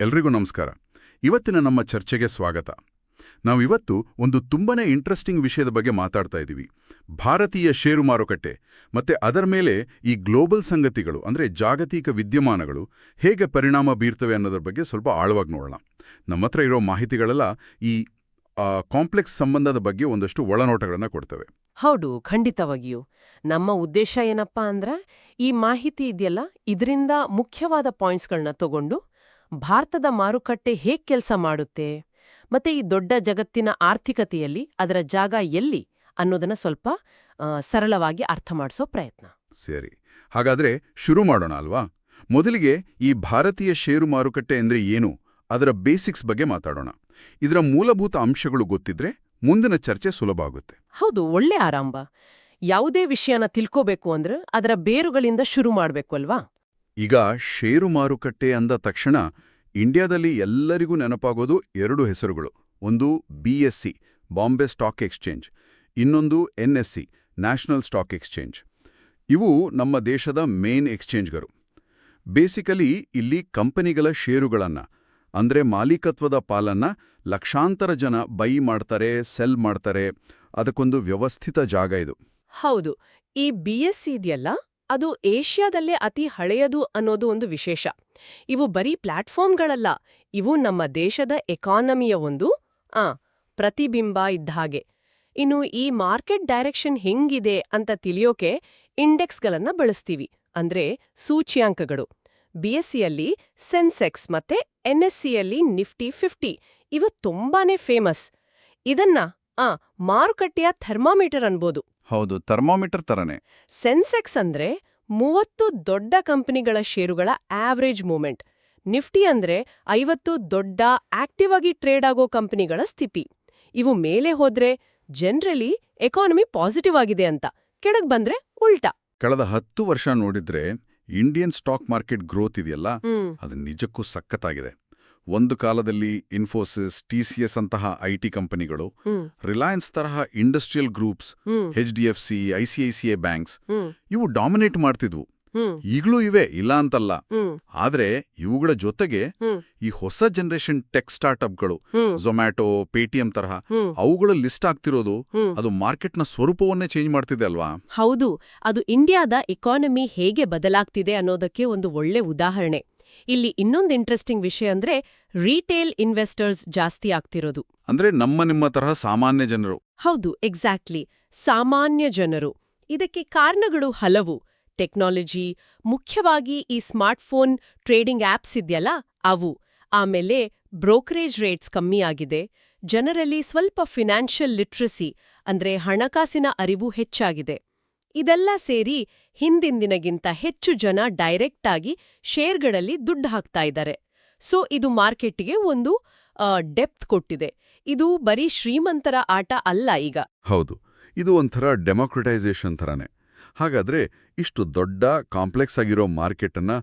ಎಲ್ರಿಗೂ ನಮಸ್ಕಾರ. ಇವತ್ತಿನ ನಮ್ಮ ಚರ್ಚೆಗೆ ಸ್ವಾಗತ. ನಾವಿವತ್ತು ಒಂದು ತುಂಬಾನೇ ಇಂಟ್ರೆಸ್ಟಿಂಗ್ ವಿಷಯದ ಬಗ್ಗೆ ಮಾತಾಡ್ತಾ ಇದ್ದೀವಿ. ಭಾರತೀಯ ಷೇರು ಮಾರುಕಟ್ಟೆ, ಮತ್ತೆ ಅದರ ಮೇಲೆ ಈ ಗ್ಲೋಬಲ್ ಸಂಗತಿಗಳು, ಅಂದ್ರೆ ಜಾಗತಿಕ ವಿದ್ಯಮಾನಗಳು ಹೇಗೆ ಪರಿಣಾಮ ಬೀರ್ತವೆ ಅನ್ನೋದ್ರ ಬಗ್ಗೆ ಸ್ವಲ್ಪ ಆಳವಾಗಿ ನೋಡೋಣ. ನಮ್ಮ ಹತ್ರ ಇರೋ ಮಾಹಿತಿಗಳೆಲ್ಲ ಈ ಕಾಂಪ್ಲೆಕ್ಸ್ ಸಂಬಂಧದ ಬಗ್ಗೆ ಒಂದಷ್ಟು ಒಳನೋಟಗಳನ್ನು ಕೊಡ್ತವೆ. ಹೌದು, ಖಂಡಿತವಾಗಿಯೂ. ನಮ್ಮ ಉದ್ದೇಶ ಏನಪ್ಪಾ ಅಂದ್ರೆ ಈ ಮಾಹಿತಿ ಇದೆಯಲ್ಲ, ಇದರಿಂದ ಮುಖ್ಯವಾದ ಪಾಯಿಂಟ್ಸ್ಗಳನ್ನ ತಗೊಂಡು ಭಾರತದ ಮಾರುಕಟ್ಟೆ ಹೇಗ್ ಕೆಲಸ ಮಾಡುತ್ತೆ? ಮತ್ತೆ ಈ ದೊಡ್ಡ ಜಗತ್ತಿನ ಆರ್ಥಿಕತೆಯಲ್ಲಿ ಅದರ ಜಾಗ ಎಲ್ಲಿ ಅನ್ನೋದನ್ನ ಸ್ವಲ್ಪ ಸರಳವಾಗಿ ಅರ್ಥ ಮಾಡಿಸೋ ಪ್ರಯತ್ನ. ಸರಿ. ಹಾಗಾದ್ರೆ ಶುರು ಮಾಡೋಣ ಅಲ್ವಾ? ಮೊದಲಿಗೆ ಈ ಭಾರತೀಯ ಷೇರು ಮಾರುಕಟ್ಟೆ ಅಂದ್ರೆ ಏನು? ಅದರ ಬೇಸಿಕ್ಸ್ ಬಗ್ಗೆ ಮಾತಾಡೋಣ. ಇದರ ಮೂಲಭೂತ ಅಂಶಗಳು ಗೊತ್ತಿದ್ರೆ ಮುಂದಿನ ಚರ್ಚೆ ಸುಲಭ ಆಗುತ್ತೆ. ಹೌದು ಒಳ್ಳೆ ಆರಂಭ. ಯಾವುದೇ ವಿಷಯನ ತಿಳ್ಕೋಬೇಕು ಅಂದ್ರೆ ಅದರ ಬೇರುಗಳಿಂದ ಶುರು ಮಾಡಬೇಕು ಅಲ್ವಾ? ಈಗ ಷೇರು ಮಾರುಕಟ್ಟೆ ಅಂದ ತಕ್ಷಣ ಇಂಡಿಯಾದಲ್ಲಿ ಎಲ್ಲರಿಗೂ ನೆನಪಾಗೋದು ಎರಡು ಹೆಸರುಗಳು. ಒಂದು ಬಿಎಸ್ಸಿ ಬಾಂಬೆ ಸ್ಟಾಕ್ ಎಕ್ಸ್ಚೇಂಜ್. ಇನ್ನೊಂದು N S E, national stock exchange. ಇವು ನಮ್ಮ ದೇಶದ ಮೇನ್ ಎಕ್ಸ್ಚೇಂಜ್ಗರು ಬೇಸಿಕಲಿ ಇಲ್ಲಿ ಕಂಪನಿಗಳ ಷೇರುಗಳನ್ನು, ಅಂದ್ರೆ ಮಾಲೀಕತ್ವದ ಪಾಲನ್ನ ಲಕ್ಷಾಂತರ ಜನ ಬೈ ಮಾಡ್ತಾರೆ, ಸೆಲ್ ಮಾಡ್ತಾರೆ. ಅದಕ್ಕೊಂದು ವ್ಯವಸ್ಥಿತ ಜಾಗ ಇದು. ಹೌದು. ಈ ಬಿಎಸ್ಸಿ ಇದೆಯಲ್ಲ? ಅದು ಏಷ್ಯಾದಲ್ಲೇ ಅತಿ ಹಳೆಯದು ಅನ್ನೋದು ಒಂದು ವಿಶೇಷ. ಇವು ಬರೀ ಪ್ಲಾಟ್ಫಾರ್ಮ್ಗಳಲ್ಲ, ಇವು ನಮ್ಮ ದೇಶದ ಎಕಾನಮಿಯ ಒಂದು, ಆ, ಪ್ರತಿಬಿಂಬ ಇದ್ದ ಹಾಗೆ. ಇನ್ನು ಈ ಮಾರ್ಕೆಟ್ ಡೈರೆಕ್ಷನ್ ಹೆಂಗಿದೆ ಅಂತ ತಿಳಿಯೋಕೆ ಇಂಡೆಕ್ಸ್ಗಳನ್ನ ಬಳಸ್ತೀವಿ, ಅಂದ್ರೆ ಸೂಚ್ಯಾಂಕಗಳು. ಬಿಎಸ್ಸಿಯಲ್ಲಿ ಸೆನ್ಸೆಕ್ಸ್ ಮತ್ತೆ ಎನ್ಎಸ್ಸಿಯಲ್ಲಿ ನಿಫ್ಟಿ ಫಿಫ್ಟಿ, ಇವು ತುಂಬಾನೇ ಫೇಮಸ್. ಇದನ್ನ, ಆ, ಮಾರುಕಟ್ಟೆಯ ಥರ್ಮಾಮೀಟರ್ ಅನ್ಬೋದು. ಹೌದು ಥರ್ಮಾಮೀಟರ್ ತರನೇ. ಸೆನ್ಸೆಕ್ಸ್ ಅಂದ್ರೆ ಮೂವತ್ತು ದೊಡ್ಡ ಕಂಪನಿಗಳ ಷೇರುಗಳ ಆವರೇಜ್ ಮೂಮೆಂಟ್. ನಿಫ್ಟಿ ಅಂದ್ರೆ ಐವತ್ತು ದೊಡ್ಡ ಆಕ್ಟಿವ್ ಆಗಿ ಟ್ರೇಡ್ ಆಗೋ ಕಂಪನಿಗಳ ಸ್ಥಿತಿ. ಇವು ಮೇಲೆ ಹೋದ್ರೆ ಜನರಲಿ ಎಕಾನಮಿ ಪಾಸಿಟಿವ್ ಆಗಿದೆ ಅಂತ ಕೆಳಗ್ ಬಂದ್ರೆ ಉಲ್ಟಾ. ಕಳೆದ ಹತ್ತು ವರ್ಷ ನೋಡಿದ್ರೆ ಇಂಡಿಯನ್ ಸ್ಟಾಕ್ ಮಾರ್ಕೆಟ್ ಗ್ರೋತ್ ಇದೆಯಲ್ಲ? ಅದು ನಿಜಕ್ಕೂ ಸಖತ್ತಾಗಿದೆ. ಒಂದು ಕಾಲದಲ್ಲಿ ಇನ್ಫೋಸಿಸ್ ಟಿಸಿಎಸ್ ಅಂತಹ ಐಟಿ ಕಂಪನಿಗಳು ರಿಲಯನ್ಸ್ ತರಹ industrial groups H H D F C ICICI banks hmm. ಇವು ಡಾಮಿನೇಟ್ ಮಾಡ್ತಿದ್ವು. ಈಗಲೂ ಇವೆ ಇಲ್ಲ ಅಂತಲ್ಲ. ಆದ್ರೆ ಇವುಗಳ ಜೊತೆಗೆ ಈ ಹೊಸ ಜನರೇಷನ್ ಟೆಕ್ ಸ್ಟಾರ್ಟ್ಅಪ್ಗಳು ಝೊಮ್ಯಾಟೊ ಪೇಟಿಎಂ ತರಹ ಅವುಗಳ ಲಿಸ್ಟ್ ಆಗ್ತಿರೋದು ಅದು ಅದು ಮಾರ್ಕೆಟ್ನ ಸ್ವರೂಪವನ್ನೇ ಚೇಂಜ್ ಮಾಡ್ತಿದೆ ಅಲ್ವಾ? ಹೌದು ಅದು ಇಂಡಿಯಾದ ಇಕಾನಮಿ ಹೇಗೆ ಬದಲಾಗ್ತಿದೆ ಅನ್ನೋದಕ್ಕೆ ಒಂದು ಒಳ್ಳೆ ಉದಾಹರಣೆ. ಇಲ್ಲಿ ಇನ್ನೊಂದು ಇಂಟ್ರೆಸ್ಟಿಂಗ್ ವಿಷಯ ಅಂದ್ರೆ ರೀಟೇಲ್ ಇನ್ವೆಸ್ಟರ್ಸ್ ಜಾಸ್ತಿ ಆಗ್ತಿರೋದು. ಅಂದ್ರೆ ನಮ್ಮ ನಿಮ್ಮ ತರಹ ಸಾಮಾನ್ಯ ಜನರು. ಹೌದು ಎಕ್ಸಾಕ್ಟ್ಲಿ ಸಾಮಾನ್ಯ ಜನರು. ಇದಕ್ಕೆ ಕಾರಣಗಳು ಹಲವು. ಟೆಕ್ನಾಲಜಿ ಮುಖ್ಯವಾಗಿ ಈ ಸ್ಮಾರ್ಟ್ಫೋನ್ ಟ್ರೇಡಿಂಗ್ ಆಪ್ಸ್ ಇದೆಯಲ್ಲ ಅವು. ಆಮೇಲೆ ಬ್ರೋಕರೇಜ್ ರೇಟ್ಸ್ ಕಮ್ಮಿ ಆಗಿದೆ. ಜನರಲ್ಲಿ ಸ್ವಲ್ಪ ಫಿನಾನ್ಷಿಯಲ್ ಲಿಟ್ರಸಿ ಅಂದ್ರೆ ಹಣಕಾಸಿನ ಅರಿವು ಹೆಚ್ಚಾಗಿದೆ. ಇದೆಲ್ಲ ಸೇರಿ ಹಿಂದಿಂದಿನಗಿಂತ ಹೆಚ್ಚು ಜನ ಡೈರೆಕ್ಟ್ ಆಗಿ ಶೇರ್ಗಳಲ್ಲಿ ದುಡ್ಡು ಹಾಕ್ತಾ ಇದ್ದಾರೆ ಸೊ ಇದು ಮಾರ್ಕೆಟ್ಗೆ ಒಂದು ಡೆಪ್ತ್ ಕೊಟ್ಟಿದೆ. ಇದು ಬರೀ ಶ್ರೀಮಂತರ ಆಟ ಅಲ್ಲ ಈಗ. ಹೌದು. ಇದು ಒಂಥರ ಡೆಮೋಕ್ರಟೈಸೇಷನ್ ಥರನೇ. ಹಾಗಾದ್ರೆ ಇಷ್ಟು ದೊಡ್ಡ ಕಾಂಪ್ಲೆಕ್ಸ್ ಆಗಿರೋ ಮಾರ್ಕೆಟನ್ನು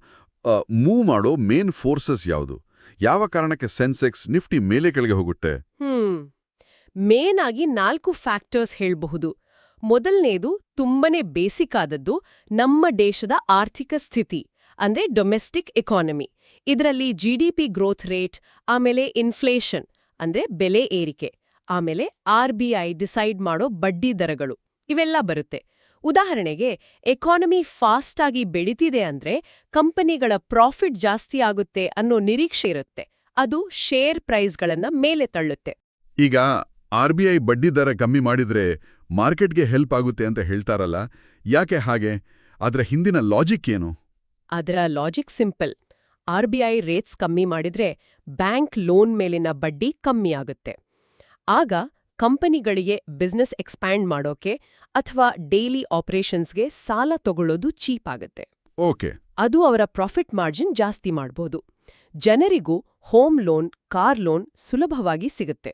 ಮೂವ್ ಮಾಡೋ ಮೇನ್ ಫೋರ್ಸಸ್ ಯಾವುದು? ಯಾವ ಕಾರಣಕ್ಕೆ ಸೆನ್ಸೆಕ್ಸ್ ನಿಫ್ಟಿ ಮೇಲೆ ಕೆಳಗೆ ಹೋಗುತ್ತೆ? ಹ್ಮ್. ಮೇನ್ ಆಗಿ ನಾಲ್ಕು ಫ್ಯಾಕ್ಟರ್ಸ್ ಹೇಳ್ಬಹುದು. ಮೊದಲನೇದು ತುಂಬನೇ ಬೇಸಿಕ್ ಆದದ್ದು ನಮ್ಮ ದೇಶದ ಆರ್ಥಿಕ ಸ್ಥಿತಿ, ಅಂದ್ರೆ ಡೊಮೆಸ್ಟಿಕ್ ಎಕಾನಮಿ ಇದರಲ್ಲಿ ಪಿ ಗ್ರೋತ್ ರೇಟ್ ಆಮೇಲೆ ಇನ್ಫ್ಲೇಷನ್ ಅಂದ್ರೆ ಬೆಲೆ ಏರಿಕೆ, ಆಮೇಲೆ ಆರ್ ಬಿ ಐ ಡಿಸೈಡ್ ಮಾಡೋ ಬಡ್ಡಿ ದರಗಳು, ಇವೆಲ್ಲ ಬರುತ್ತೆ. ಉದಾಹರಣೆಗೆ ಎಕಾನಮಿ ಫಾಸ್ಟ್ ಆಗಿ ಬೆಳಿತಿದೆ ಅಂದ್ರೆ ಕಂಪನಿಗಳ ಪ್ರಾಫಿಟ್ ಜಾಸ್ತಿ ಆಗುತ್ತೆ ಅನ್ನೋ ನಿರೀಕ್ಷೆ ಇರುತ್ತೆ. ಅದು ಶೇರ್ ಪ್ರೈಸ್ಗಳನ್ನ ಮೇಲೆ ತಳ್ಳುತ್ತೆ. ಈಗ ಆರ್ ಬಿ ಐ ಬಡ್ಡಿ ದರ ಕಮ್ಮಿ ಮಾಡಿದ್ರೆ ಮಾರ್ಕೆಟ್ಗೆ ಹೆಲ್ಪ್ ಆಗುತ್ತೆ ಅಂತ ಹೇಳ್ತಾರಲ್ಲ ಯಾಕೆ ಹಾಗೆ? ಅದರ ಹಿಂದಿನ ಲಾಜಿಕ್ ಏನು? ಅದರ logic simple R B I rates ಕಮ್ಮಿ ಮಾಡಿದ್ರೆ ಬ್ಯಾಂಕ್ ಲೋನ್ ಮೇಲಿನ ಬಡ್ಡಿ ಕಮ್ಮಿ ಆಗುತ್ತೆ. ಆಗ ಕಂಪನಿಗಳಿಗೆ ಬಿಸ್ನೆಸ್ ಎಕ್ಸ್ಪ್ಯಾಂಡ್ ಮಾಡೋಕೆ ಅಥವಾ ಡೈಲಿ ಆಪರೇಷನ್ಸ್ಗೆ ಸಾಲ ತಗೊಳ್ಳೋದು ಚೀಪ್ ಆಗುತ್ತೆ. ಓಕೆ. ಅದು ಅವರ ಪ್ರಾಫಿಟ್ ಮಾರ್ಜಿನ್ ಜಾಸ್ತಿ ಮಾಡ್ಬೋದು. ಜನರಿಗೂ ಹೋಮ್ ಲೋನ್ ಕಾರ್ ಲೋನ್ ಸುಲಭವಾಗಿ ಸಿಗುತ್ತೆ.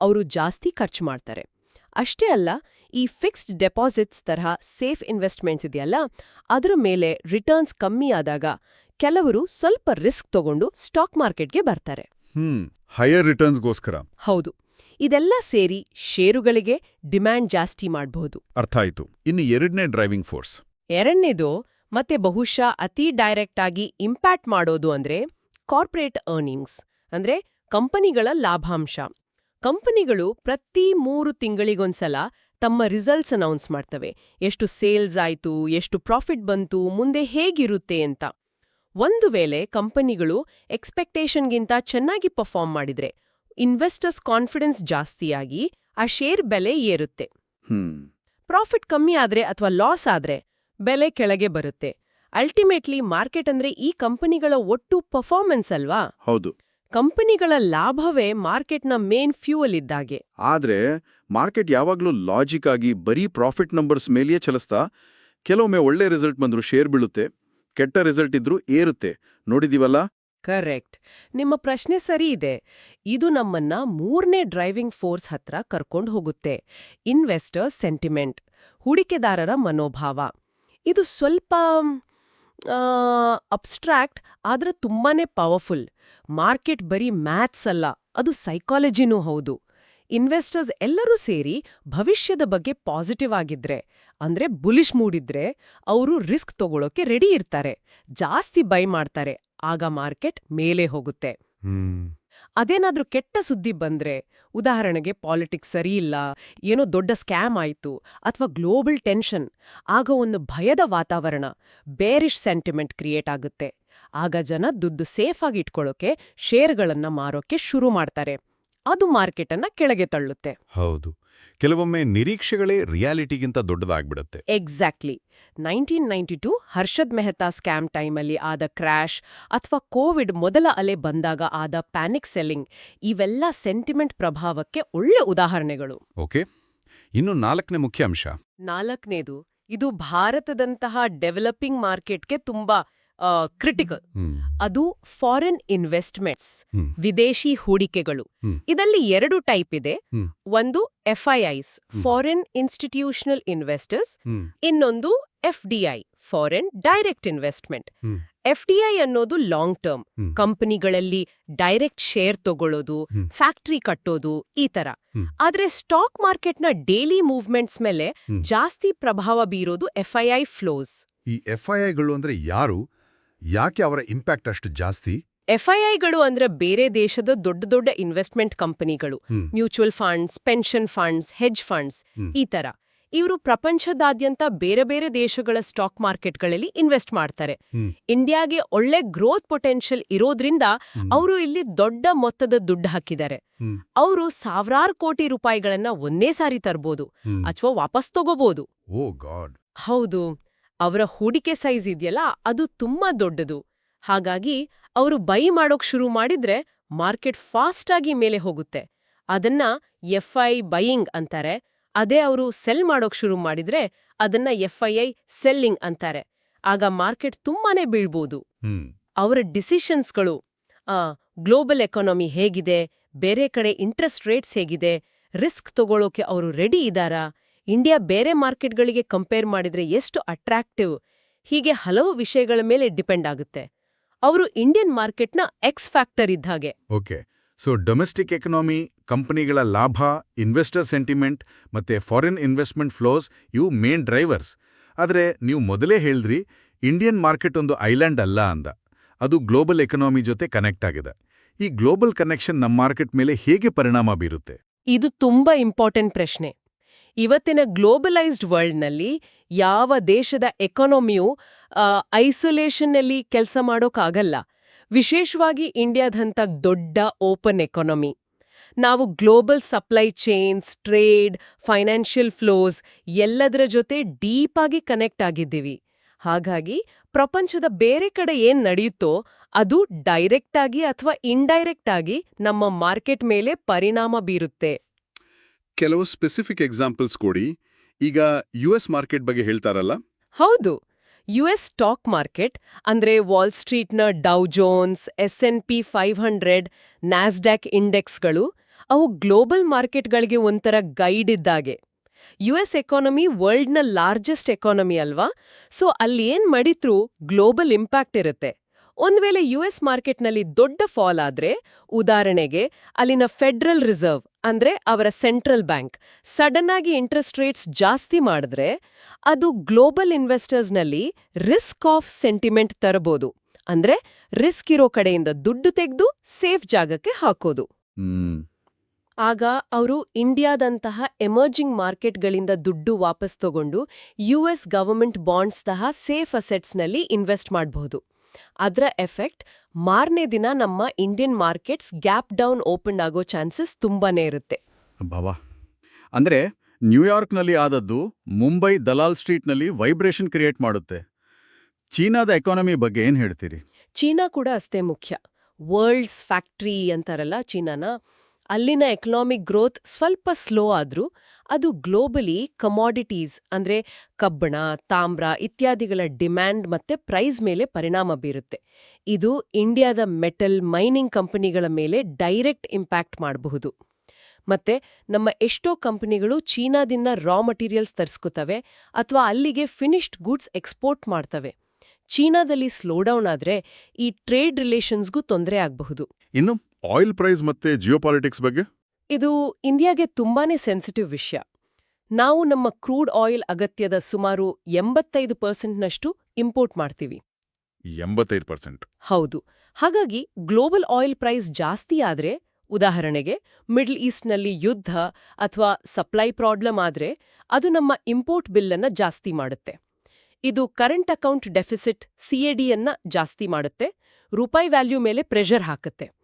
ಅವರು ಜಾಸ್ತಿ ಖರ್ಚು ಮಾಡ್ತಾರೆ. ಅಷ್ಟೇ ಅಲ್ಲ ಈ ಫಿಕ್ಸ್ಡ್ ಡೆಪಾಸಿಟ್ಸ್ ತರಹ ಸೇಫ್ ಇನ್ವೆಸ್ಟ್ಮೆಂಟ್ಸ್ ಇದೆಯಲ್ಲ ಅದರ ಮೇಲೆ ರಿಟರ್ನ್ಸ್ ಕಮ್ಮಿ ಆದಾಗ ಕೆಲವರು ಸ್ವಲ್ಪ ರಿಸ್ಕ್ ತಗೊಂಡು ಸ್ಟಾಕ್ ಮಾರ್ಕೆಟ್ಗೆ ಬರ್ತಾರೆ. ಹ್ಮ್ ಹೈಯರ್ ರಿಟರ್ನ್ಸ್ಗೋಸ್ಕರ ಹೌದು ಇದೆಲ್ಲ ಸೇರಿ ಷೇರುಗಳಿಗೆ ಡಿಮ್ಯಾಂಡ್ ಜಾಸ್ತಿ ಮಾಡಬಹುದು ಅರ್ಥ ಆಯ್ತು. ಇನ್ನು ಎರಡನೇ ಡ್ರೈವಿಂಗ್ ಫೋರ್ಸ್ ಎರಡನೇದು ಮತ್ತೆ ಬಹುಶಃ ಅತಿ ಡೈರೆಕ್ಟ್ ಆಗಿ ಇಂಪ್ಯಾಕ್ಟ್ ಮಾಡೋದು ಅಂದ್ರೆ ಕಾರ್ಪೊರೇಟ್ ಅರ್ನಿಂಗ್ಸ್ ಅಂದ್ರೆ ಕಂಪನಿಗಳ ಲಾಭಾಂಶ. ಕಂಪನಿಗಳು ಪ್ರತಿ ಮೂರು ತಿಂಗಳಿಗೊಂದ್ಸಲ ತಮ್ಮ ರಿಸಲ್ಟ್ಸ್ ಅನೌನ್ಸ್ ಮಾಡ್ತವೆ. ಎಷ್ಟು ಸೇಲ್ಸ್ ಆಯಿತು ಎಷ್ಟು ಪ್ರಾಫಿಟ್ ಬಂತು ಮುಂದೆ ಹೇಗಿರುತ್ತೆ ಅಂತ. ಒಂದು ವೇಳೆ ಕಂಪನಿಗಳು ಎಕ್ಸ್ಪೆಕ್ಟೇಷನ್ಗಿಂತ ಚೆನ್ನಾಗಿ ಪರ್ಫಾರ್ಮ್ ಮಾಡಿದ್ರೆ ಇನ್ವೆಸ್ಟರ್ಸ್ ಕಾನ್ಫಿಡೆನ್ಸ್ ಜಾಸ್ತಿಯಾಗಿ ಆ ಶೇರ್ ಬೆಲೆ ಏರುತ್ತೆ. ಪ್ರಾಫಿಟ್ ಕಮ್ಮಿ ಆದ್ರೆ ಅಥವಾ ಲಾಸ್ ಆದ್ರೆ ಬೆಲೆ ಕೆಳಗೆ ಬರುತ್ತೆ. ಅಲ್ಟಿಮೇಟ್ಲಿ ಮಾರ್ಕೆಟ್ ಅಂದ್ರೆ ಈ ಕಂಪನಿಗಳ ಒಟ್ಟು ಪರ್ಫಾರ್ಮೆನ್ಸ್ ಅಲ್ವಾ? ಹೌದು. ಕಂಪನಿಗಳ ಲಾಭವೇ ಮಾರ್ಕೆಟ್ನ ಮೇನ್ ಫ್ಯೂಯಲ್ ಇದ್ದಾಗೆ ಆದ್ರೆ ಮಾರ್ಕೆಟ್ ಯಾವಾಗ್ಲೂ ಲಾಜಿಕ್ ಆಗಿ ಬರೀ ಪ್ರಾಫಿಟ್ ನಂಬರ್ಸ್ ಮೇಲೆಯೇ ಚಲಿಸ್ತಾ ಕೆಲವೊಮ್ಮೆ ಒಳ್ಳೆ ರಿಸಲ್ಟ್ ಬಂದ್ರು ಶೇರ್ ಬೀಳುತ್ತೆ ಕೆಟ್ಟ ರಿಸಲ್ಟ್ ಇದ್ರೂ ಏರುತ್ತೆ. ನೋಡಿದೀವಲ್ಲ? ಕರೆಕ್ಟ್. ನಿಮ್ಮ ಪ್ರಶ್ನೆ ಸರಿ ಇದೆ. ಇದು ನಮ್ಮನ್ನ ಮೂರನೇ ಡ್ರೈವಿಂಗ್ ಫೋರ್ಸ್ ಹತ್ರ ಕರ್ಕೊಂಡು ಹೋಗುತ್ತೆ. ಇನ್ವೆಸ್ಟರ್ ಸೆಂಟಿಮೆಂಟ್ ಹೂಡಿಕೆದಾರರ ಮನೋಭಾವ. ಇದು ಸ್ವಲ್ಪ ಅಬ್ಸ್ಟ್ರಾಕ್ಟ್ ಆದರೆ ತುಂಬಾನೇ ಪವರ್ಫುಲ್ ಮಾರ್ಕೆಟ್ ಬರೀ ಮ್ಯಾಥ್ಸ್ ಅಲ್ಲ, ಅದು ಸೈಕಾಲಜಿನೂ ಹೌದು. ಇನ್ವೆಸ್ಟರ್ಸ್ ಎಲ್ಲರೂ ಸೇರಿ ಭವಿಷ್ಯದ ಬಗ್ಗೆ ಪಾಸಿಟಿವ್ ಆಗಿದ್ರೆ, ಅಂದ್ರೆ ಬುಲಿಶ್ ಮೂಡಿದ್ರೆ ಅವರು ರಿಸ್ಕ್ ತಗೊಳ್ಳೋಕೆ ರೆಡಿ ಇರ್ತಾರೆ. ಜಾಸ್ತಿ ಬೈ ಮಾಡ್ತಾರೆ, ಆಗ ಮಾರ್ಕೆಟ್ ಮೇಲೆ ಹೋಗುತ್ತೆ. ಅದೇನಾದ್ರೂ ಕೆಟ್ಟ ಸುದ್ದಿ ಬಂದ್ರೆ, ಉದಾಹರಣೆಗೆ ಪಾಲಿಟಿಕ್ಸ್ ಸರಿಯಿಲ್ಲ, ಏನೋ ದೊಡ್ಡ ಸ್ಕ್ಯಾಮ್ ಆಯ್ತು ಅಥವಾ ಗ್ಲೋಬಲ್ ಟೆನ್ಷನ್, ಆಗ ಒಂದು ಭಯದ ವಾತಾವರಣ, ಬೇರಿಷ್ ಸೆಂಟಿಮೆಂಟ್ ಕ್ರಿಯೇಟ್ ಆಗುತ್ತೆ. ಆಗ ಜನ ದುಡ್ಡು ಸೇಫಾಗಿ ಇಟ್ಕೊಳ್ಳೋಕೆ ಶೇರ್ಗಳನ್ನು ಮಾರೋಕೆ ಶುರು ಮಾಡ್ತಾರೆ. ಅದು ಮಾರ್ಕೆಟನ್ನು ಕೆಳಗೆ ತಳ್ಳುತ್ತೆ. ಹೌದು. ಕೆಲವೊಮ್ಮೆ ನಿರೀಕ್ಷೆಗಳೇ ರಿಯಾಲಿಟಿಗಿಂತ ದೊಡ್ಡದಾಗ್ಬಿಡುತ್ತೆ. Exactly nineteen ninety two Harshad Mehta scam ಟೈಮಲ್ಲಿ ಆದ ಕ್ರ್ಯಾಶ್ ಅಥವಾ ಕೋವಿಡ್ ಮೊದಲ ಅಲೆ ಬಂದಾಗ ಆದ ಪ್ಯಾನಿಕ್ ಸೆಲ್ಲಿಂಗ್ ಇವೆಲ್ಲ ಸೆಂಟಿಮೆಂಟ್ ಪ್ರಭಾವಕ್ಕೆ ಒಳ್ಳೆ ಉದಾಹರಣೆಗಳು. ಓಕೆ. ಇನ್ನು ನಾಲ್ಕನೇ ಮುಖ್ಯ ಅಂಶ ನಾಲ್ಕನೇದು ಇದು ಭಾರತದಂತಹ ಡೆವಲಪಿಂಗ್ ಮಾರ್ಕೆಟ್ಗೆ ತುಂಬಾ ಕ್ರಿಟಿಕಲ್. ಅದು ಫಾರಿನ್ ಇನ್ವೆಸ್ಟ್ಮೆಂಟ್ಸ್. ವಿದೇಶಿ ಹೂಡಿಕೆಗಳು. ಇದರಲ್ಲಿ ಎರಡು ಟೈಪ್ ಇದೆ. ಒಂದು ಎಫ್ಐಐಸ್ ಫಾರಿನ್ ಇನ್ಸ್ಟಿಟ್ಯೂಷನಲ್ ಇನ್ವೆಸ್ಟರ್ಸ್. ಇನ್ನೊಂದು FDI foreign direct investment. FDI ಅನ್ನೋದು ಲಾಂಗ್ ಟರ್ಮ್ ಕಂಪನಿಗಳಲ್ಲಿ ಡೈರೆಕ್ಟ್ ಶೇರ್ ತಗೊಳ್ಳೋದು. ಫ್ಯಾಕ್ಟರಿ ಕಟ್ಟೋದು ಈ ತರ ಆದ್ರೆ ಸ್ಟಾಕ್ ಮಾರ್ಕೆಟ್ನ ಡೈಲಿ ಮೂವ್ಮೆಂಟ್ಸ್ ಮೇಲೆ ಜಾಸ್ತಿ ಪ್ರಭಾವ ಬೀರೋದು ಎಫ್ಐಐ ಫ್ಲೋಸ್ ಈ ಎಫ್ಐಐಗಳು ಅಂದ್ರೆ ಯಾರು ಯಾಕೆ ಅವರ ಇಂಪ್ಯಾಕ್ಟ್ ಅಷ್ಟು ಜಾಸ್ತಿ? ಎಫ್ಐಐಗಳು ಅಂದ್ರೆ ಬೇರೆ ದೇಶದ ದೊಡ್ಡ ದೊಡ್ಡ ಇನ್ವೆಸ್ಟ್ಮೆಂಟ್ ಕಂಪನಿಗಳು mutual funds pension funds hedge funds ಈ ತರ. ಇವರು ಪ್ರಪಂಚದಾದ್ಯಂತ ಬೇರೆ ಬೇರೆ ದೇಶಗಳ ಸ್ಟಾಕ್ ಮಾರ್ಕೆಟ್ಗಳಲ್ಲಿ ಇನ್ವೆಸ್ಟ್ ಮಾಡ್ತಾರೆ. ಇಂಡಿಯಾಗೆ ಒಳ್ಳೆ ಗ್ರೋತ್ ಪೊಟೆನ್ಷಿಯಲ್ ಇರೋದ್ರಿಂದ. ಅವರು ಇಲ್ಲಿ ದೊಡ್ಡ ಮೊತ್ತದ ದುಡ್ಡು ಹಾಕಿದ್ದಾರೆ. ಅವರು ಸಾವಿರಾರು ಕೋಟಿ ರೂಪಾಯಿಗಳನ್ನ ಒಂದೇ ಸಾರಿ ತರ್ಬೋದು ಹ್ಮ್. ಅಥವಾ ವಾಪಸ್ ತಗೋಬಹುದು ಓ ಗಾಡ್. ಹೌದು. ಅವರ ಹೂಡಿಕೆ ಸೈಜ್ ಇದೆಯಲ್ಲ ಅದು ತುಂಬಾ ದೊಡ್ಡದು. ಹಾಗಾಗಿ ಅವರು ಬೈ ಮಾಡೋಕ್ ಶುರು ಮಾಡಿದ್ರೆ ಮಾರ್ಕೆಟ್ ಫಾಸ್ಟ್ ಆಗಿ ಮೇಲೆ ಹೋಗುತ್ತೆ. ಅದನ್ನ ಎಫ್ಐ ಬೈಯಿಂಗ್ ಅಂತಾರೆ. ಅದೇ ಅವರು ಸೆಲ್ ಮಾಡೋಕ್ ಶುರು ಮಾಡಿದ್ರೆ ಅದನ್ನ ಎಫ್ಐಐ ಸೆಲ್ಲಿಂಗ್ ಅಂತಾರೆ. ಆಗ ಮಾರ್ಕೆಟ್ ತುಂಬಾನೇ ಬೀಳ್ಬೋದು. ಅವರ ಡಿಸಿಷನ್ಸ್ಗಳು ಗ್ಲೋಬಲ್ ಎಕಾನಮಿ ಹೇಗಿದೆ ಬೇರೆ ಕಡೆ ಇಂಟ್ರೆಸ್ಟ್ ರೇಟ್ಸ್ ಹೇಗಿದೆ ರಿಸ್ಕ್ ತಗೊಳ್ಳೋಕೆ ಅವರು ರೆಡಿ ಇದ್ದಾರಾ ಇಂಡಿಯಾ ಬೇರೆ ಮಾರ್ಕೆಟ್ಗಳಿಗೆ ಕಂಪೇರ್ ಮಾಡಿದ್ರೆ ಎಷ್ಟು ಅಟ್ರಾಕ್ಟಿವ್ ಹೀಗೆ ಹಲವು ವಿಷಯಗಳ ಮೇಲೆ ಡಿಪೆಂಡ್ ಆಗುತ್ತೆ. ಅವರು ಇಂಡಿಯನ್ ಮಾರ್ಕೆಟ್ನ ಎಕ್ಸ್ ಫ್ಯಾಕ್ಟರ್ ಇದ್ದಾಗೆ ಓಕೆ ಸೊ ಡೊಮೆಸ್ಟಿಕ್ ಎಕನಾಮಿ ಕಂಪನಿಗಳ ಲಾಭ ಇನ್ವೆಸ್ಟರ್ ಸೆಂಟಿಮೆಂಟ್ ಮತ್ತೆ ಫಾರಿನ್ ಇನ್ವೆಸ್ಟ್ಮೆಂಟ್ ಫ್ಲೋಸ್ ಇವು ಮೇನ್ ಡ್ರೈವರ್ಸ್ ಆದರೆ ನೀವು ಮೊದಲೇ ಹೇಳಿದ್ರಿ ಇಂಡಿಯನ್ ಮಾರ್ಕೆಟ್ ಒಂದು ಐಲ್ಯಾಂಡ್ ಅಲ್ಲ ಅಂದ. ಅದು ಗ್ಲೋಬಲ್ ಎಕನಾಮಿ ಜೊತೆ ಕನೆಕ್ಟ್ ಆಗಿದೆ. ಈ ಗ್ಲೋಬಲ್ ಕನೆಕ್ಷನ್ ನಮ್ಮ ಮಾರ್ಕೆಟ್ ಮೇಲೆ ಹೇಗೆ ಪರಿಣಾಮ ಬೀರುತ್ತೆ? ಇದು ತುಂಬಾ ಇಂಪಾರ್ಟೆಂಟ್ ಪ್ರಶ್ನೆ. ಇವತ್ತಿನ ಗ್ಲೋಬಲೈಸ್ಡ್ ವರ್ಲ್ಡ್ನಲ್ಲಿ ಯಾವ ದೇಶದ ಎಕಾನಮಿಯು ಐಸೋಲೇಷನ್ನಲ್ಲಿ ಕೆಲಸ ಮಾಡೋಕ್ಕಾಗಲ್ಲ. ವಿಶೇಷವಾಗಿ ಇಂಡಿಯಾದಂಥ ದೊಡ್ಡ ಓಪನ್ ಎಕಾನಮಿ. ನಾವು global supply chains, trade, financial flows ಎಲ್ಲದರ ಜೊತೆ ಡೀಪಾಗಿ ಕನೆಕ್ಟ್ ಆಗಿದ್ದೀವಿ. ಹಾಗಾಗಿ ಪ್ರಪಂಚದ ಬೇರೆ ಕಡೆ ಏನ್ ನಡೆಯುತ್ತೋ ಅದು ಡೈರೆಕ್ಟ್ ಆಗಿ ಅಥವಾ ಇಂಡೈರೆಕ್ಟ್ ಆಗಿ ನಮ್ಮ ಮಾರ್ಕೆಟ್ ಮೇಲೆ ಪರಿಣಾಮ ಬೀರುತ್ತೆ. ಕೆಲವು ಸ್ಪೆಸಿಫಿಕ್ ಎಕ್ಸಾಂಪಲ್ಸ್ ಕೊಡಿ. ಈಗ ಯು ಎಸ್ ಮಾರ್ಕೆಟ್ ಬಗ್ಗೆ ಹೇಳ್ತಾರಲ್ಲ? ಹೌದು. ಯು ಎಸ್ ಸ್ಟಾಕ್ ಮಾರ್ಕೆಟ್ ಅಂದ್ರೆ wall ಸ್ಟ್ರೀಟ್ನ Dow Jones S and P five hundred Nasdaq ಇಂಡೆಕ್ಸ್ಗಳು ಅವು ಗ್ಲೋಬಲ್ ಮಾರ್ಕೆಟ್ಗಳಿಗೆ ಒಂಥರ ಗೈಡ್ ಇದ್ದಾಗೆ. ಯುಎಸ್ ಎಕಾನಮಿ ವರ್ಲ್ಡ್ನ ಲಾರ್ಜೆಸ್ಟ್ ಎಕಾನಮಿ ಅಲ್ವಾ? ಸೊ ಅಲ್ಲಿ ಏನ್ ಮಾಡಿದ್ರೂ ಗ್ಲೋಬಲ್ ಇಂಪ್ಯಾಕ್ಟ್ ಇರುತ್ತೆ. ಒಂದ್ ವೇಳೆ ಯುಎಸ್ ಮಾರ್ಕೆಟ್ನಲ್ಲಿ ದೊಡ್ಡ ಫಾಲ್ ಆದ್ರೆ ಉದಾಹರಣೆಗೆ ಅಲ್ಲಿನ ಫೆಡರಲ್ ರಿಸರ್ವ್ ಅಂದ್ರೆ ಅವರ ಸೆಂಟ್ರಲ್ ಬ್ಯಾಂಕ್ ಸಡನ್ ಆಗಿ ಇಂಟ್ರೆಸ್ಟ್ ರೇಟ್ಸ್ ಜಾಸ್ತಿ ಮಾಡಿದ್ರೆ ಅದು ಗ್ಲೋಬಲ್ ಇನ್ವೆಸ್ಟರ್ಸ್ನಲ್ಲಿ ರಿಸ್ಕ್ ಆಫ್ ಸೆಂಟಿಮೆಂಟ್ ತರಬಹುದು ಅಂದ್ರೆ ರಿಸ್ಕ್ ಇರೋ ಕಡೆಯಿಂದ ದುಡ್ಡು ತೆಗೆದು ಸೇಫ್ ಜಾಗಕ್ಕೆ ಹಾಕೋದು. ಆಗ ಅವರು ಇಂಡಿಯಾದಂತಹ ಎಮರ್ಜಿಂಗ್ ಮಾರ್ಕೆಟ್ಗಳಿಂದ ದುಡ್ಡು ವಾಪಸ್ ತಗೊಂಡು ಯು ಎಸ್ ಗವರ್ಮೆಂಟ್ ಬಾಂಡ್ಸ್ ತಹ ಸೇಫ್ ಅಸೆಟ್ಸ್ನಲ್ಲಿ ಇನ್ವೆಸ್ಟ್ ಮಾಡಬಹುದು. ಅದರ ಎಫೆಕ್ಟ್ ಮಾರನೇ ದಿನ ನಮ್ಮ Indian markets gap down open ಆಗೋ ಚಾನ್ಸಸ್ ತುಂಬಾನೇ ಇರುತ್ತೆ. ಬಾಬಾ ಅಂದ್ರೆ ನ್ಯೂಯಾರ್ಕ್ನಲ್ಲಿ ಆದದ್ದು ಮುಂಬೈ ದಲಾಲ್ ಸ್ಟ್ರೀಟ್ನಲ್ಲಿ ವೈಬ್ರೇಷನ್ ಕ್ರಿಯೇಟ್ ಮಾಡುತ್ತೆ. ಚೀನಾದ ಎಕಾನಮಿ ಬಗ್ಗೆ ಏನು ಹೇಳ್ತೀರಿ? ಚೀನಾ ಕೂಡ ಅಷ್ಟೇ ಮುಖ್ಯ. ವರ್ಲ್ಡ್ಸ್ ಫ್ಯಾಕ್ಟ್ರಿ ಅಂತಾರಲ್ಲ ಚೀನಾನ. ಅಲ್ಲಿನ ಎಕನಾಮಿಕ್ ಗ್ರೋತ್ ಸ್ವಲ್ಪ ಸ್ಲೋ ಆದರೂ ಅದು ಗ್ಲೋಬಲಿ ಕಮಾಡಿಟೀಸ್ ಅಂದ್ರೆ ಕಬ್ಬಣ, ತಾಮ್ರ ಇತ್ಯಾದಿಗಳ ಡಿಮ್ಯಾಂಡ್ ಮತ್ತೆ ಪ್ರೈಸ್ ಮೇಲೆ ಪರಿಣಾಮ ಬೀರುತ್ತೆ. ಇದು ಇಂಡಿಯಾದ ಮೆಟಲ್ ಮೈನಿಂಗ್ ಕಂಪನಿಗಳ ಮೇಲೆ ಡೈರೆಕ್ಟ್ ಇಂಪ್ಯಾಕ್ಟ್ ಮಾಡಬಹುದು. ಮತ್ತೆ ನಮ್ಮ ಎಷ್ಟೋ ಕಂಪನಿಗಳು ಚೀನಾದಿಂದ ರಾ ಮಟೀರಿಯಲ್ಸ್ ತರಿಸ್ಕೊತವೆ ಅಥವಾ ಅಲ್ಲಿಗೆ ಫಿನಿಶ್ಡ್ ಗೂಡ್ಸ್ ಎಕ್ಸ್ಪೋರ್ಟ್ ಮಾಡ್ತವೆ. ಚೀನಾದಲ್ಲಿ ಸ್ಲೋಡೌನ್ ಆದ್ರೆ ಈ ಟ್ರೇಡ್ ರಿಲೇಷನ್ಸ್ಗೂ ತೊಂದರೆ ಆಗಬಹುದು. ಇನ್ನು ಆಯಿಲ್ ಪ್ರೈಸ್ ಮತ್ತೆ ಜಿಯೋಪಾಲಿಟಿಕ್ಸ್ ಬಗ್ಗೆ? ಇದು ಇಂಡಿಯಾಗೆ ತುಂಬಾನೇ ಸೆನ್ಸಿಟಿವ್ ವಿಷಯ. ನಾವು ನಮ್ಮ ಕ್ರೂಡ್ ಆಯಿಲ್ ಅಗತ್ಯದ ಸುಮಾರು ಎಂಬತ್ತೈದು ಪರ್ಸೆಂಟ್ನಷ್ಟು ಇಂಪೋರ್ಟ್ ಮಾಡ್ತೀವಿ. ಎಂಬತ್ತೈದು ಪರ್ಸೆಂಟ್. ಹೌದು. ಹಾಗಾಗಿ ಗ್ಲೋಬಲ್ ಆಯಿಲ್ ಪ್ರೈಸ್ ಜಾಸ್ತಿ ಆದ್ರೆ ಉದಾಹರಣೆಗೆ ಮಿಡ್ಲ್ ಈಸ್ಟ್ನಲ್ಲಿ ಯುದ್ಧ ಅಥವಾ ಸಪ್ಲೈ ಪ್ರಾಬ್ಲಮ್ ಆದ್ರೆ ಅದು ನಮ್ಮ ಇಂಪೋರ್ಟ್ ಬಿಲ್ಲನ್ನು ಜಾಸ್ತಿ ಮಾಡುತ್ತೆ. ಇದು ಕರೆಂಟ್ ಅಕೌಂಟ್ ಡೆಫಿಸಿಟ್ ಸಿಎಡಿಯನ್ನ ಜಾಸ್ತಿ ಮಾಡುತ್ತೆ ರೂಪಾಯಿ ವ್ಯಾಲ್ಯೂ ಮೇಲೆ ಪ್ರೆಷರ್ ಹಾಕುತ್ತೆ.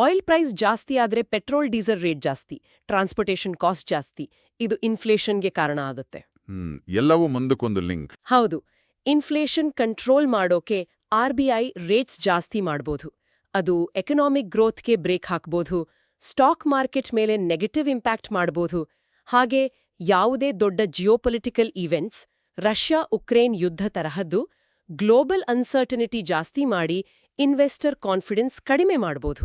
ಆಯಿಲ್ ಪ್ರೈಸ್ ಜಾಸ್ತಿ ಆದರೆ ಪೆಟ್ರೋಲ್ ಡೀಸೆಲ್ ರೇಟ್ ಜಾಸ್ತಿ ಟ್ರಾನ್ಸ್ಪೋರ್ಟೇಷನ್ ಕಾಸ್ಟ್ ಜಾಸ್ತಿ. ಇದು ಇನ್ಫ್ಲೇಷನ್ಗೆ ಕಾರಣ ಆಗುತ್ತೆ. ಎಲ್ಲವೂ ಮುಂದಕ್ಕೊಂದು ಲಿಂಕ್ ಹೌದು. ಇನ್ಫ್ಲೇಷನ್ ಕಂಟ್ರೋಲ್ ಮಾಡೋಕೆ ಆರ್ಬಿಐ ರೇಟ್ಸ್ ಜಾಸ್ತಿ ಮಾಡ್ಬೋದು. ಅದು ಎಕನಾಮಿಕ್ ಗ್ರೋತ್ಗೆ ಬ್ರೇಕ್ ಹಾಕ್ಬೋದು. ಸ್ಟಾಕ್ ಮಾರ್ಕೆಟ್ ಮೇಲೆ ನೆಗೆಟಿವ್ ಇಂಪ್ಯಾಕ್ಟ್ ಮಾಡ್ಬೋದು. ಹಾಗೆ ಯಾವುದೇ ದೊಡ್ಡ ಜಿಯೋಪೊಲಿಟಿಕಲ್ ಈವೆಂಟ್ಸ್ ರಷ್ಯಾ ಉಕ್ರೇನ್ ಯುದ್ಧ ತರಹದ್ದು ಗ್ಲೋಬಲ್ ಅನ್ಸರ್ಟನಿಟಿ ಜಾಸ್ತಿ ಮಾಡಿ ಇನ್ವೆಸ್ಟರ್ ಕಾನ್ಫಿಡೆನ್ಸ್ ಕಡಿಮೆ ಮಾಡ್ಬೋದು.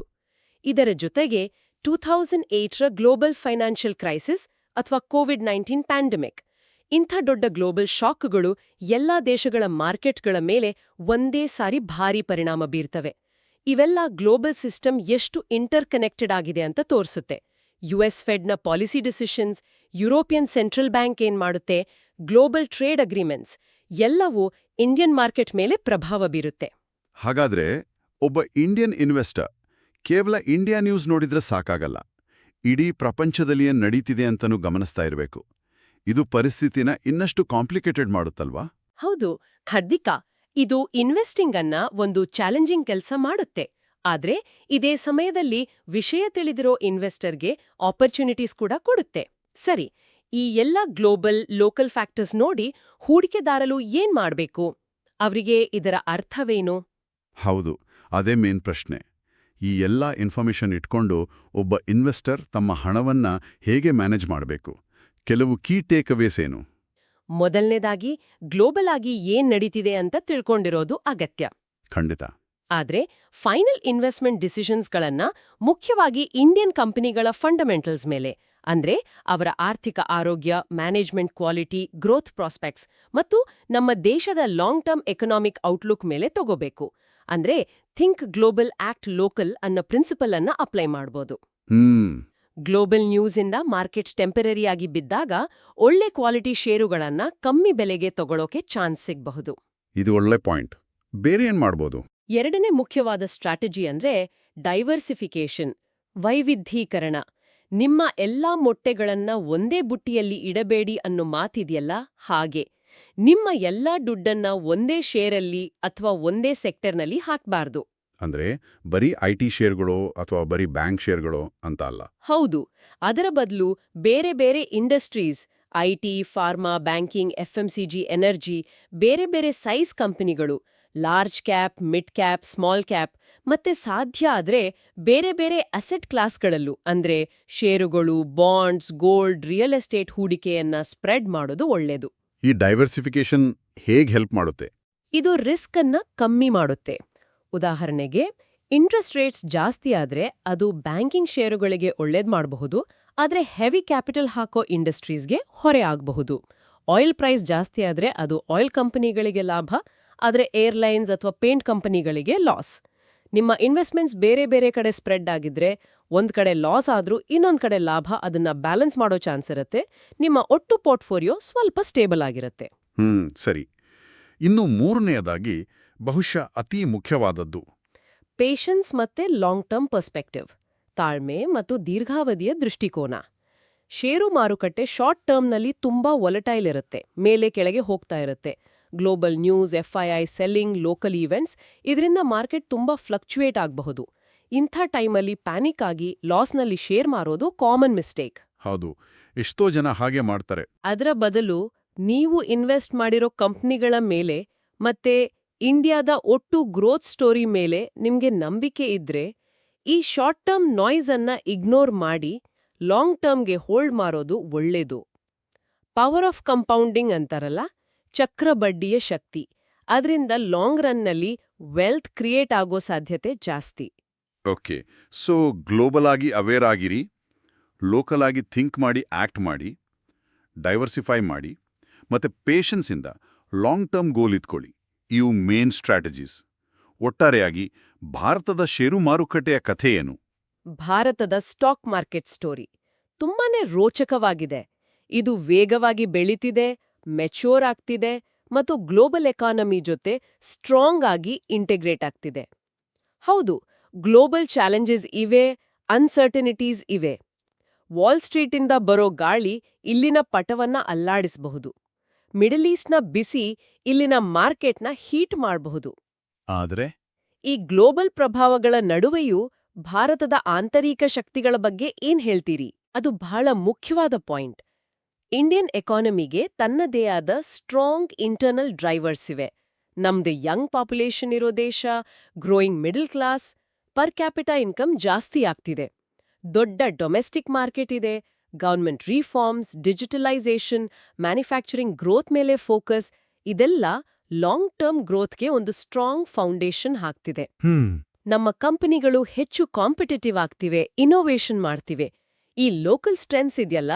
ಇದರ ಜೊತೆಗೆ two thousand eight global financial crisis ಅಥವಾ ಕೋವಿಡ್ ನೈನ್ಟೀನ್ ಪ್ಯಾಂಡಮಿಕ್. ಇಂಥ ದೊಡ್ಡ ಗ್ಲೋಬಲ್ ಶಾಕ್ಗಳು ಎಲ್ಲಾ ದೇಶಗಳ ಮಾರ್ಕೆಟ್ಗಳ ಮೇಲೆ ಒಂದೇ ಸಾರಿ ಭಾರೀ ಪರಿಣಾಮ ಬೀರ್ತವೆ. ಇವೆಲ್ಲ ಗ್ಲೋಬಲ್ ಸಿಸ್ಟಮ್ ಎಷ್ಟು ಇಂಟರ್ ಕನೆಕ್ಟೆಡ್ ಆಗಿದೆ ಅಂತ ತೋರಿಸುತ್ತೆ. US ಫೆಡ್ನ policy decisions, European central bank ಏನ್ ಮಾಡುತ್ತೆ, ಗ್ಲೋಬಲ್ ಟ್ರೇಡ್ ಅಗ್ರಿಮೆಂಟ್ಸ್, ಎಲ್ಲವೂ ಇಂಡಿಯನ್ ಮಾರ್ಕೆಟ್ ಮೇಲೆ ಪ್ರಭಾವ ಬೀರುತ್ತೆ. ಹಾಗಾದ್ರೆ ಒಬ್ಬ ಇಂಡಿಯನ್ ಇನ್ವೆಸ್ಟರ್ ಕೇವಲ ಇಂಡಿಯಾ ನ್ಯೂಸ್ ನೋಡಿದ್ರೆ ಸಾಕಾಗಲ್ಲ. ಇಡೀ ಪ್ರಪಂಚದಲ್ಲಿಯೇ ನಡೀತಿದೆ ಅಂತನೂ ಗಮನಿಸ್ತಾ ಇರಬೇಕು. ಇದು ಪರಿಸ್ಥಿತಿನ ಇನ್ನಷ್ಟು ಕಾಂಪ್ಲಿಕೇಟೆಡ್ ಮಾಡುತ್ತಲ್ವಾ? ಹೌದು. ಖರ್ದಿಕ ಇದು ಇನ್ವೆಸ್ಟಿಂಗ್ ಅನ್ನ ಒಂದು ಚಾಲೆಂಜಿಂಗ್ ಕೆಲಸ ಮಾಡುತ್ತೆ. ಆದ್ರೆ ಇದೇ ಸಮಯದಲ್ಲಿ ವಿಷಯ ತಿಳಿದಿರೋ ಇನ್ವೆಸ್ಟರ್ಗೆ ಆಪರ್ಚುನಿಟೀಸ್ ಕೂಡ ಕೊಡುತ್ತೆ. ಸರಿ ಈ ಎಲ್ಲ ಗ್ಲೋಬಲ್ ಲೋಕಲ್ ಫ್ಯಾಕ್ಟರ್ಸ್ ನೋಡಿ ಹೂಡಿಕೆದಾರರು ಏನ್ ಮಾಡ್ಬೇಕು? ಅವರಿಗೆ ಇದರ ಅರ್ಥವೇನು? ಹೌದು ಅದೇ ಮೇನ್ ಪ್ರಶ್ನೆ. ಈ ಎಲ್ಲ ಇನ್ಫಾರ್ಮೇಷನ್ ಇಟ್ಕೊಂಡು ಒಬ್ಬ ಇನ್ವೆಸ್ಟರ್ ತಮ್ಮ ಹಣವನ್ನ ಹೇಗೆ ಮ್ಯಾನೇಜ್ ಮಾಡಬೇಕು? ಕೆಲವು ಕೀ ಟೇಕ್ಅವೇಸ್ ಏನು? ಮೊದಲನೇದಾಗಿ ಗ್ಲೋಬಲ್ ಆಗಿ ಏನ್ ನಡೀತಿದೆ ಅಂತ ತಿಳ್ಕೊಂಡಿರೋದು ಅಗತ್ಯ. ಖಂಡಿತ. ಆದ್ರೆ ಫೈನಲ್ ಇನ್ವೆಸ್ಟ್ಮೆಂಟ್ ಡಿಸಿಷನ್ಸ್ಗಳನ್ನ ಮುಖ್ಯವಾಗಿ ಇಂಡಿಯನ್ ಕಂಪನಿಗಳ ಫಂಡಮೆಂಟಲ್ಸ್ ಮೇಲೆ ಅಂದ್ರೆ ಅವರ ಆರ್ಥಿಕ ಆರೋಗ್ಯ ಮ್ಯಾನೇಜ್ಮೆಂಟ್ ಕ್ವಾಲಿಟಿ ಗ್ರೋತ್ ಪ್ರಾಸ್ಪೆಕ್ಟ್ಸ್ ಮತ್ತು ನಮ್ಮ ದೇಶದ ಲಾಂಗ್ ಟರ್ಮ್ ಎಕನಾಮಿಕ್ ಔಟ್ಲುಕ್ ಮೇಲೆ ತಗೋಬೇಕು. ಅಂದ್ರೆ ಥಿಂಕ್ ಗ್ಲೋಬಲ್ ಆಕ್ಟ್ ಲೋಕಲ್ ಅನ್ನೋ ಪ್ರಿನ್ಸಿಪಲ್ ಅನ್ನ ಅಪ್ಲೈ ಮಾಡಬಹುದು ಗ್ಲೋಬಲ್ ಗ್ಲೋಬಲ್ ನ್ಯೂಸಿಂದ ಮಾರ್ಕೆಟ್ ಟೆಂಪರರಿ ಆಗಿ ಬಿದ್ದಾಗ ಒಳ್ಳೆ ಕ್ವಾಲಿಟಿ ಷೇರುಗಳನ್ನ ಕಮ್ಮಿ ಬೆಲೆಗೆ ತಗೊಳ್ಳೋಕೆ ಚಾನ್ಸ್ ಸಿಗಬಹುದು. ಇದು ಒಳ್ಳೆ ಪಾಯಿಂಟ್ ಬೇರೆ ಏನ್ ಮಾಡಬಹುದು ಎರಡನೇ ಮುಖ್ಯವಾದ ಸ್ಟ್ರಾಟಜಿ ಅಂದ್ರೆ ಡೈವರ್ಸಿಫಿಕೇಶನ್ ವೈವಿಧ್ಯೀಕರಣ. ನಿಮ್ಮ ಎಲ್ಲಾ ಮೊಟ್ಟೆಗಳನ್ನ ಒಂದೇ ಬುಟ್ಟಿಯಲ್ಲಿ ಇಡಬೇಡಿ ಅನ್ನೋ ಮಾತಿದೆಯಲ್ಲ ಹಾಗೆ. ನಿಮ್ಮ ಎಲ್ಲಾ ದುಡ್ಡನ್ನ ಒಂದೇ ಶೇರಲ್ಲಿ ಅಥವಾ ಒಂದೇ ಸೆಕ್ಟರ್ನಲ್ಲಿ ಹಾಕ್ಬಾರ್ದು. ಅಂದ್ರೆ ಬರೀ ಐ ಟಿ ಶೇರ್ಗಳು ಅಥವಾ ಬರೀ ಬ್ಯಾಂಕ್ ಶೇರ್ಗಳು ಅಂತ ಅಲ್ಲ? ಹೌದು. ಅದರ ಬದಲು ಬೇರೆ ಬೇರೆ industries IT pharma banking FMCG energy ಬೇರೆ ಬೇರೆ ಸೈಜ್ ಕಂಪನಿಗಳು large cap mid cap small cap ಮತ್ತೆ ಸಾಧ್ಯ ಆದ್ರೆ ಬೇರೆ ಬೇರೆ ಅಸೆಟ್ ಕ್ಲಾಸ್ಗಳಲ್ಲೂ ಅಂದ್ರೆ ಷೇರುಗಳು ಬಾಂಡ್ಸ್ ಗೋಲ್ಡ್ ರಿಯಲ್ ಎಸ್ಟೇಟ್ ಹೂಡಿಕೆಯನ್ನ ಸ್ಪ್ರೆಡ್ ಮಾಡೋದು ಒಳ್ಳೆಯದು ಈ ಡೈವರ್ಸಿಫಿಕೇಶನ್ ಹೇಗೆ ಹೆಲ್ಪ್ ಮಾಡುತ್ತೆ? ಇದು ರಿಸ್ಕ್ ಅನ್ನ ಕಮ್ಮಿ ಮಾಡುತ್ತೆ. ಉದಾಹರಣೆಗೆ ಇಂಟ್ರೆಸ್ಟ್ ರೇಟ್ಸ್ ಜಾಸ್ತಿ ಆದ್ರೆ ಅದು ಬ್ಯಾಂಕಿಂಗ್ ಷೇರುಗಳಿಗೆ ಒಳ್ಳೇದ್ ಮಾಡಬಹುದು, ಆದ್ರೆ ಹೆವಿ ಕ್ಯಾಪಿಟಲ್ ಹಾಕೋ ಇಂಡಸ್ಟ್ರೀಸ್ಗೆ ಹೊರೆ ಆಗಬಹುದು. ಆಯಿಲ್ ಪ್ರೈಸ್ ಜಾಸ್ತಿ ಆದ್ರೆ ಅದು ಆಯಿಲ್ ಕಂಪನಿಗಳಿಗೆ ಲಾಭ, ಆದ್ರೆ ಏರ್ಲೈನ್ಸ್ ಅಥವಾ ಪೇಂಟ್ ಕಂಪನಿಗಳಿಗೆ ಲಾಸ್ ನಿಮ್ಮ ಇನ್ವೆಸ್ಟ್ಮೆಂಟ್ಸ್ ಬೇರೆ ಬೇರೆ ಕಡೆ ಸ್ಪ್ರೆಡ್ ಆಗಿದ್ರೆ ಒಂದ್ ಕಡೆ ಲಾಸ್ ಆದ್ರೂ ಇನ್ನೊಂದ್ ಕಡೆ ಲಾಭ ಅದನ್ನ ಬ್ಯಾಲೆನ್ಸ್ ಮಾಡೋ ಚಾನ್ಸ್ ಇರುತ್ತೆ. ನಿಮ್ಮ ಒಟ್ಟು ಪೋರ್ಟ್ಫೋಲಿಯೋ ಸ್ವಲ್ಪ ಸ್ಟೇಬಲ್ ಆಗಿರುತ್ತೆ. ಹ್ಮ್ ಸರಿ. ಇನ್ನು ಮೂರನೆಯದಾಗಿ ಬಹುಶಃ ಅತೀ ಮುಖ್ಯವಾದದ್ದು. ಪೇಷನ್ಸ್ ಮತ್ತೆ ಲಾಂಗ್ ಟರ್ಮ್ ಪರ್ಸ್ಪೆಕ್ಟಿವ್ ತಾಳ್ಮೆ ಮತ್ತು ದೀರ್ಘಾವಧಿಯ ದೃಷ್ಟಿಕೋನ. ಷೇರು ಮಾರುಕಟ್ಟೆ ಶಾರ್ಟ್ ಟರ್ಮ್ನಲ್ಲಿ ತುಂಬಾ ಒಲಟೈಲ್ ಇರುತ್ತೆ ಮೇಲೆ ಕೆಳಗೆ ಹೋಗ್ತಾ ಇರುತ್ತೆ. Global news FII selling local events ಇದರಿಂದ ಮಾರ್ಕೆಟ್ ತುಂಬಾ ಫ್ಲಕ್ಚುಯೇಟ್ ಆಗಬಹುದು. ಇಂಥ ಟೈಮಲ್ಲಿ ಪ್ಯಾನಿಕ್ ಆಗಿ ಲಾಸ್ನಲ್ಲಿ ಶೇರ್ ಮಾರೋದು ಕಾಮನ್ ಮಿಸ್ಟೇಕ್. ಹೌದು ಎಷ್ಟೋ ಜನ ಹಾಗೆ ಮಾಡ್ತಾರೆ. ಅದರ ಬದಲು ನೀವು ಇನ್ವೆಸ್ಟ್ ಮಾಡಿರೋ ಕಂಪ್ನಿಗಳ ಮೇಲೆ ಮತ್ತೆ ಇಂಡಿಯಾದ ಒಟ್ಟು ಗ್ರೋತ್ ಸ್ಟೋರಿ ಮೇಲೆ ನಿಮಗೆ ನಂಬಿಕೆ ಇದ್ರೆ ಈ ಶಾರ್ಟ್ ಟರ್ಮ್ ನಾಯ್ಸ್ ಅನ್ನ ಇಗ್ನೋರ್ ಮಾಡಿ ಲಾಂಗ್ ಟರ್ಮ್ಗೆ ಹೋಲ್ಡ್ ಮಾರೋದು ಒಳ್ಳೇದು. ಪವರ್ ಆಫ್ ಕಂಪೌಂಡಿಂಗ್ ಅಂತಾರಲ್ಲ? ಚಕ್ರ ಬಡ್ಡಿಯ ಶಕ್ತಿ. ಅದರಿಂದ ಲಾಂಗ್ ರನ್ನಲ್ಲಿ ವೆಲ್ತ್ ಕ್ರಿಯೇಟ್ ಆಗೋ ಸಾಧ್ಯತೆ ಜಾಸ್ತಿ. ಓಕೆ ಸೊ ಗ್ಲೋಬಲ್ ಆಗಿ ಅವೇರ್ ಆಗಿರಿ ಲೋಕಲ್ ಆಗಿ ಥಿಂಕ್ ಮಾಡಿ ಆಕ್ಟ್ ಮಾಡಿ ಡೈವರ್ಸಿಫೈ ಮಾಡಿ ಮತ್ತೆ ಪೇಷನ್ಸಿಂದ ಲಾಂಗ್ ಟರ್ಮ್ ಗೋಲ್ ಇಟ್ಕೊಳ್ಳಿ. ಇವು ಮೇನ್ ಸ್ಟ್ರಾಟಜೀಸ್. ಒಟ್ಟಾರೆಯಾಗಿ ಭಾರತದ ಷೇರು ಮಾರುಕಟ್ಟೆಯ ಕಥೆ ಏನು? ಭಾರತದ ಸ್ಟಾಕ್ ಮಾರ್ಕೆಟ್ ಸ್ಟೋರಿ. ತುಂಬಾನೇ ರೋಚಕವಾಗಿದೆ. ಇದು ವೇಗವಾಗಿ ಬೆಳೀತಿದೆ ಮೆಚ್ಯೂರ್ ಆಗ್ತಿದೆ ಮತ್ತು ಗ್ಲೋಬಲ್ ಎಕಾನಮಿ ಜೊತೆ ಸ್ಟ್ರಾಂಗ್ ಆಗಿ ಇಂಟಿಗ್ರೇಟ್ ಆಗ್ತಿದೆ. ಹೌದು ಗ್ಲೋಬಲ್ ಚಾಲೆಂಜಸ್ ಇವೆ ಅನ್ಸರ್ಟನಿಟೀಸ್ ಇವೆ. ವಾಲ್ ಸ್ಟ್ರೀಟಿಂದ ಬರೋ ಗಾಳಿ ಇಲ್ಲಿನ ಪಟವನ್ನ ಅಲ್ಲಾಡಿಸಬಹುದು. ಮಿಡಲ್ ಈಸ್ಟ್ನ ಬಿಸಿ ಇಲ್ಲಿನ ಮಾರ್ಕೆಟ್ನ ಹೀಟ್ ಮಾಡಬಹುದು. ಆದರೆ? ಈ ಗ್ಲೋಬಲ್ ಪ್ರಭಾವಗಳ ನಡುವೆಯೂ ಭಾರತದ ಆಂತರಿಕ ಶಕ್ತಿಗಳ ಬಗ್ಗೆ ಏನ್ ಹೇಳ್ತೀರಿ? ಅದು ಬಹಳ ಮುಖ್ಯವಾದ ಪಾಯಿಂಟ್. ಇಂಡಿಯನ್ ಎಕಾನಮಿಗೆ ತನ್ನದೇ ಆದ ಸ್ಟ್ರಾಂಗ್ ಇಂಟರ್ನಲ್ ಡ್ರೈವರ್ಸ್ ಇವೆ. ನಮ್ದು ಯಂಗ್ ಪಾಪ್ಯುಲೇಷನ್ ಇರೋ ದೇಶ growing middle class per capita income ಜಾಸ್ತಿ ಆಗ್ತಿದೆ. ದೊಡ್ಡ ಡೊಮೆಸ್ಟಿಕ್ ಮಾರ್ಕೆಟ್ ಇದೆ government reforms digitalisation manufacturing growth ಮೇಲೆ ಫೋಕಸ್ ಇದೆಲ್ಲ ಲಾಂಗ್ ಟರ್ಮ್ ಗ್ರೋತ್ಗೆ ಒಂದು ಸ್ಟ್ರಾಂಗ್ ಫೌಂಡೇಶನ್ ಹಾಕ್ತಿದೆ. ನಮ್ಮ ಕಂಪನಿಗಳು ಹೆಚ್ಚು ಕಾಂಪಿಟೇಟಿವ್ ಆಗ್ತಿವೆ ಇನೋವೇಷನ್ ಮಾಡ್ತಿವೆ. ಈ ಲೋಕಲ್ ಸ್ಟ್ರೆಂತ್ಸ್ ಇದೆಯಲ್ಲ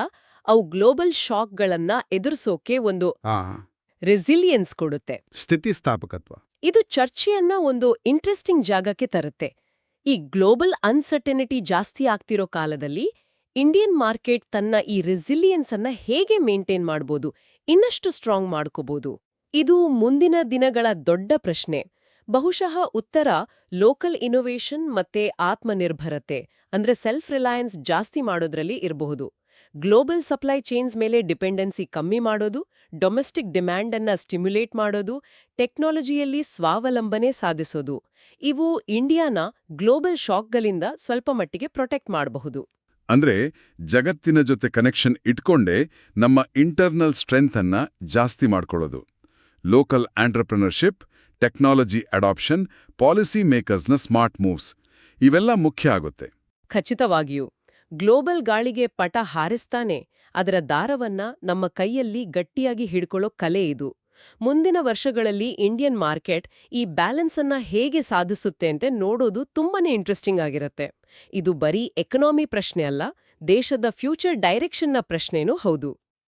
ಅವು ಗ್ಲೋಬಲ್ ಶಾಕ್ಗಳನ್ನ ಎದುರಿಸೋಕೆ ಒಂದು ಆ ರೆಸಿಲಿಯನ್ಸ್ ಕೊಡುತ್ತೆ. ಸ್ಥಿತಿಸ್ಥಾಪಕತ್ವ. ಇದು ಚರ್ಚೆಯನ್ನ ಒಂದು ಇಂಟ್ರೆಸ್ಟಿಂಗ್ ಜಾಗಕ್ಕೆ ತರುತ್ತೆ. ಈ ಗ್ಲೋಬಲ್ ಅನ್ಸರ್ಟನಿಟಿ ಜಾಸ್ತಿ ಆಗ್ತಿರೋ ಕಾಲದಲ್ಲಿ ಇಂಡಿಯನ್ ಮಾರ್ಕೆಟ್ ತನ್ನ ಈ ರೆಸಿಲಿಯನ್ಸ್ ಅನ್ನ ಹೇಗೆ ಮೇಂಟೈನ್ ಮಾಡಬಹುದು ಇನ್ನಷ್ಟು ಸ್ಟ್ರಾಂಗ್ ಮಾಡ್ಕೋಬಹುದು ಇದು ಮುಂದಿನ ದಿನಗಳ ದೊಡ್ಡ ಪ್ರಶ್ನೆ. ಬಹುಶಃ ಉತ್ತರ ಲೋಕಲ್ ಇನೋವೇಷನ್ ಮತ್ತೆ ಆತ್ಮನಿರ್ಭರತೆ ಅಂದ್ರೆ ಸೆಲ್ಫ್ ರಿಲಯನ್ಸ್ ಜಾಸ್ತಿ ಮಾಡೋದ್ರಲ್ಲಿ ಇರಬಹುದು. ಗ್ಲೋಬಲ್ ಸಪ್ಲೈ ಚೈನ್ಸ್ ಮೇಲೆ ಡಿಪೆಂಡೆನ್ಸಿ ಕಮ್ಮಿ ಮಾಡೋದು ಡೊಮೆಸ್ಟಿಕ್ ಡಿಮ್ಯಾಂಡ್ ಅನ್ನ ಸ್ಟಿಮ್ಯುಲೇಟ್ ಮಾಡೋದು ಟೆಕ್ನಾಲಜಿಯಲ್ಲಿ ಸ್ವಾವಲಂಬನೆ ಸಾಧಿಸೋದು. ಇವು ಇಂಡಿಯಾನ ಗ್ಲೋಬಲ್ ಶಾಕ್ಗಳಿಂದ ಸ್ವಲ್ಪ ಮಟ್ಟಿಗೆ ಪ್ರೊಟೆಕ್ಟ್ ಮಾಡಬಹುದು. ಅಂದ್ರೆ ಜಗತ್ತಿನ ಜೊತೆ ಕನೆಕ್ಷನ್ ಇಟ್ಕೊಂಡೇ ನಮ್ಮ ಇಂಟರ್ನಲ್ ಸ್ಟ್ರೆಂತ್ ಅನ್ನ ಜಾಸ್ತಿ ಮಾಡ್ಕೊಳ್ಳೋದು. Local entrepreneurship technology adoption policy ಮೇಕರ್ಸ್ನ smart moves ಇವೆಲ್ಲ ಮುಖ್ಯ ಆಗುತ್ತೆ. ಖಚಿತವಾಗಿಯೂ ಗ್ಲೋಬಲ್ ಗಾಳಿಗೆ ಪಟ ಹಾರಿಸ್ತಾನೆ, ಅದರ ದಾರವನ್ನ ನಮ್ಮ ಕೈಯಲ್ಲಿ ಗಟ್ಟಿಯಾಗಿ ಹಿಡ್ಕೊಳ್ಳೋ ಕಲೆ ಇದು. ಮುಂದಿನ ವರ್ಷಗಳಲ್ಲಿ ಇಂಡಿಯನ್ ಮಾರ್ಕೆಟ್ ಈ ಬ್ಯಾಲೆನ್ಸ್ ಅನ್ನ ಹೇಗೆ ಸಾಧಿಸುತ್ತೆ ಅಂತ ನೋಡೋದು ತುಂಬಾನೇ ಇಂಟ್ರೆಸ್ಟಿಂಗ್ ಆಗಿರುತ್ತೆ. ಇದು ಬರೀ ಎಕನಾಮಿ ಪ್ರಶ್ನೆ ಅಲ್ಲ, ದೇಶದ ಫ್ಯೂಚರ್ ಡೈರೆಕ್ಷನ್ನ ಪ್ರಶ್ನೆನೂ ಹೌದು.